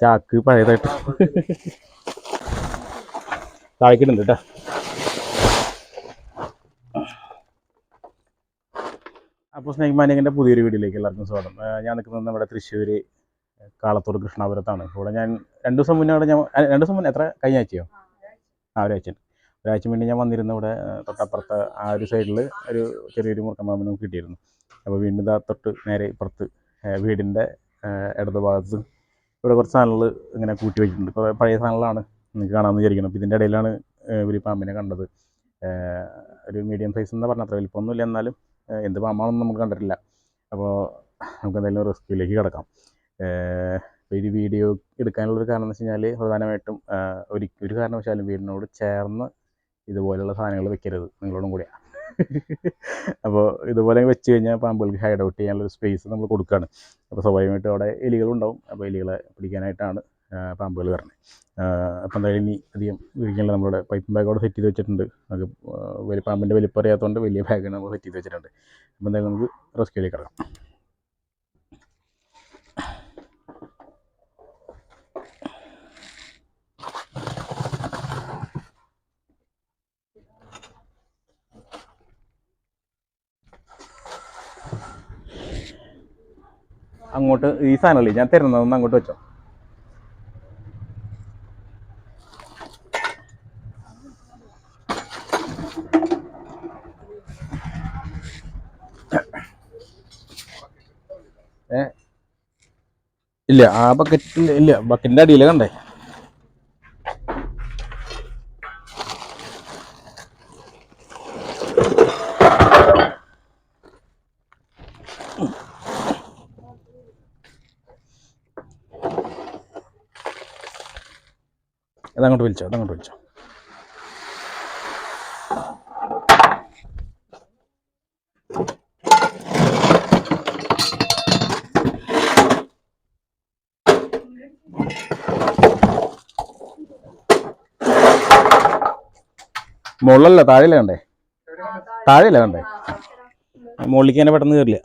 ചാക്ക് പഴയതായിട്ട്. താഴേക്കിടുന്നുണ്ട് കേട്ടോ അപ്പോൾ സ്നേഹിമാനികന്റെ പുതിയൊരു വീഡിയോയിലേക്ക് എല്ലാവർക്കും സ്വാഗതം. ഞാൻ നിൽക്കുന്നത് നമ്മുടെ തൃശ്ശൂർ കാളത്തൂർ കൃഷ്ണാപുരത്താണ്. ഇവിടെ ഞാൻ രണ്ട് ദിവസം മുന്നേ അവിടെ ഞാൻ രണ്ട് ദിവസം മുന്നേ എത്ര കഴിഞ്ഞ ആഴ്ചയോ? ആ ഒരാഴ്ച. ഒരാഴ്ച. മുന്നേ ഞാൻ വന്നിരുന്നു ഇവിടെ തൊട്ടപ്പുറത്ത് ആ ഒരു സൈഡിൽ ഒരു ചെറിയൊരു മുറുക്കമ്പാമ്പിനും പാമ്പ് കിട്ടിയിരുന്നു. അപ്പോൾ വീണ്ടും തൊട്ട് നേരെ ഇപ്പുറത്ത് വീടിന്റെ ഇടതുഭാഗത്ത് ഭാഗത്ത് ഇവിടെ കുറച്ച് സാധനങ്ങൾ ഇങ്ങനെ കൂട്ടി വെച്ചിട്ടുണ്ട്. കുറേ പഴയ സാധനങ്ങളാണ് നിങ്ങൾക്ക് കാണാമെന്ന് വിചാരിക്കണം അപ്പോൾ ഇതിന്റെ ഇടയിലാണ് ഇവർ ഒരു പാമ്പിനെ കണ്ടത്. ഒരു മീഡിയം സൈസ് എന്ന് പറഞ്ഞാൽ അത്ര വലിപ്പമൊന്നുമില്ല. എന്നാലും എന്ത് പാമ്പാണെന്ന് നമുക്ക് കണ്ടിട്ടില്ല. അപ്പോൾ നമുക്ക് എന്തായാലും റെസ്ക്യൂയിലേക്ക് കിടക്കാം. ഇപ്പോൾ ഈ വീഡിയോ എടുക്കാനുള്ളൊരു കാരണം എന്ന് വെച്ച് കഴിഞ്ഞാൽ പ്രധാനമായിട്ടും ഒരു ഒരു കാരണവശാലും വീടിനോട് ചേർന്ന് ഇതുപോലെയുള്ള സാധനങ്ങൾ വെക്കരുത് നിങ്ങളോടും കൂടിയാണ് അപ്പോൾ ഇതുപോലെ വെച്ച് കഴിഞ്ഞാൽ പാമ്പുകൾക്ക് ഹൈഡ് ഔട്ട് ചെയ്യാനുള്ളൊരു സ്പേസ് നമ്മൾ കൊടുക്കുകയാണ് അപ്പോൾ സ്വാഭാവികമായിട്ടും അവിടെ എലികളുണ്ടാവും. അപ്പോൾ എലികളെ പിടിക്കാനായിട്ടാണ് പാമ്പുകൾ വരുന്നത്. അപ്പോൾ എന്തായാലും ഇനി അധികം വിരിക്കാനുള്ള നമ്മുടെ പൈപ്പ് ബാഗ് അവിടെ സെറ്റ് ചെയ്ത് വെച്ചിട്ടുണ്ട്. നമുക്ക് വലിയ പാമ്പിന്റെ വലിപ്പം അറിയാത്തതുകൊണ്ട് വലിയ ബാഗാണ് നമ്മൾ സെറ്റ് ചെയ്ത് വെച്ചിട്ടുണ്ട്. അപ്പോൾ എന്തായാലും നമുക്ക് റെസ്ക്യൂയിലേക്ക് കിടക്കാം. അങ്ങോട്ട് ഈ സാധനമല്ലേ ഞാൻ തരുന്നതൊന്ന് അങ്ങോട്ട് വെച്ചോ. ഏ? ഇല്ല ആ ബക്കറ്റിൽ ഇല്ല ബക്കറ്റിന്റെ അടിയിൽ കണ്ടേ. അതങ്ങോട്ട് വിളിച്ചോ അതങ്ങോട്ട് വിളിച്ചോ മുകളിലല്ല താഴെയല്ലേ കണ്ടേ താഴെയല്ലേ കണ്ടേ മുകളിലേക്ക് തന്നെ പെട്ടെന്ന് കയറില്ല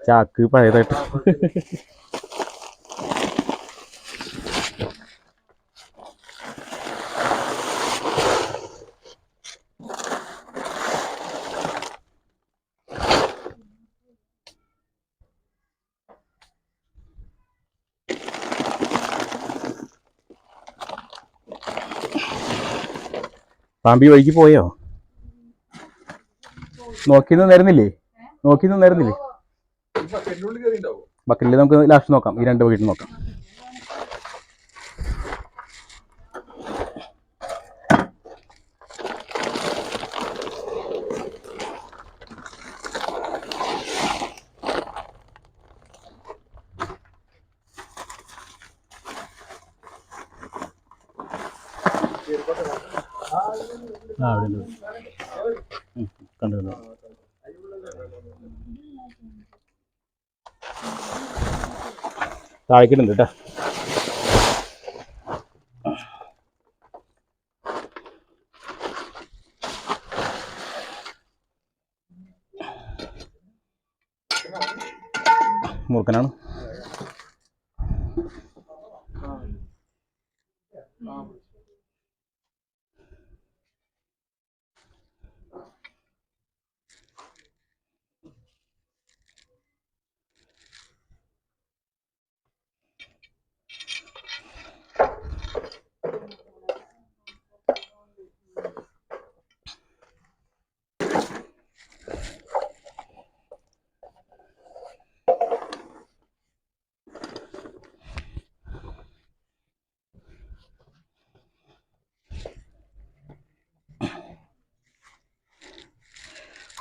ചാക്ക് പഴയതായിട്ട്. പാമ്പി വഴിക്ക് പോയോ? നോക്കി നിന്നായിരുന്നില്ലേ നോക്കി നിന്നായിരുന്നില്ലേ ബക്കറ്റിൽ നമുക്ക് ലാസ്റ്റ് നോക്കാം. ഈ രണ്ട് വീട്ടിൽ നോക്കാം. ആ അവിടെ ഉണ്ട് കണ്ടു കണ്ടു താഴേക്കിടുന്നുണ്ട് കേട്ടോ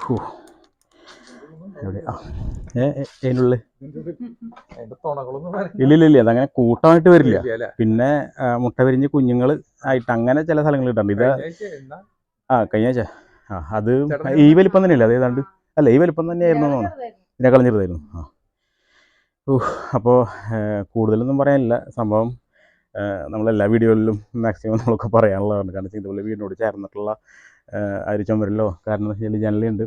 ഹൂ. എവിടെ? ആ. ഏ ഏ, അതിനുള്ളിൽ അതിന്റെ ഇല്ല ഇല്ല ഇല്ല അതങ്ങനെ കൂട്ടമായിട്ട് വരില്ല. പിന്നെ മുട്ട വിരിഞ്ഞ് കുഞ്ഞുങ്ങൾ ആയിട്ട് അങ്ങനെ ചില സ്ഥലങ്ങളിൽ ഇട്ടുണ്ട് ഇത് കഴിഞ്ഞ ആഴ്ച എന്നാ? ആ കഴിഞ്ഞ ആ അത് ഈ വലിപ്പം തന്നെയല്ലേ? അത് ഏതാണ്ട്? അല്ല ഈ വലിപ്പം തന്നെയായിരുന്നു എന്ന് തോന്നുന്നു. ഇതിനെ കളഞ്ഞിരുന്നായിരുന്നു ആ. ഓ അപ്പോൾ കൂടുതലൊന്നും പറയാനില്ല. സംഭവം നമ്മളെല്ലാ വീഡിയോയിലും മാക്സിമം നമ്മളൊക്കെ പറയാനുള്ളതാണ്. കാരണം ഇതുപോലെ വീടിനോട് ചേർന്നിട്ടുള്ള ആ കാരണം എന്ന് വെച്ചാൽ ജനലുണ്ട്.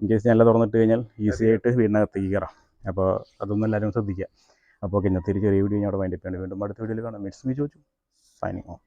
ഇൻ കേസ് ജനല തുറന്നിട്ട് കഴിഞ്ഞാൽ ഈസി ആയിട്ട് വീടിനകത്തേക്ക് കയറാം അപ്പോൾ അതൊന്നും എല്ലാവരും ശ്രദ്ധിക്കുക. അപ്പോൾ ഓക്കെ ഇന്നത്തെ ചെറിയ വീഡിയോ ഞാൻ അവിടെ വൈൻഡപ്പ് ചെയ്യണം വീണ്ടും അടുത്ത വീഡിയോയിൽ കാണാം. മിറ്റ്സ് മീ ചോദിച്ചു സൈനിങ് ഓഫ്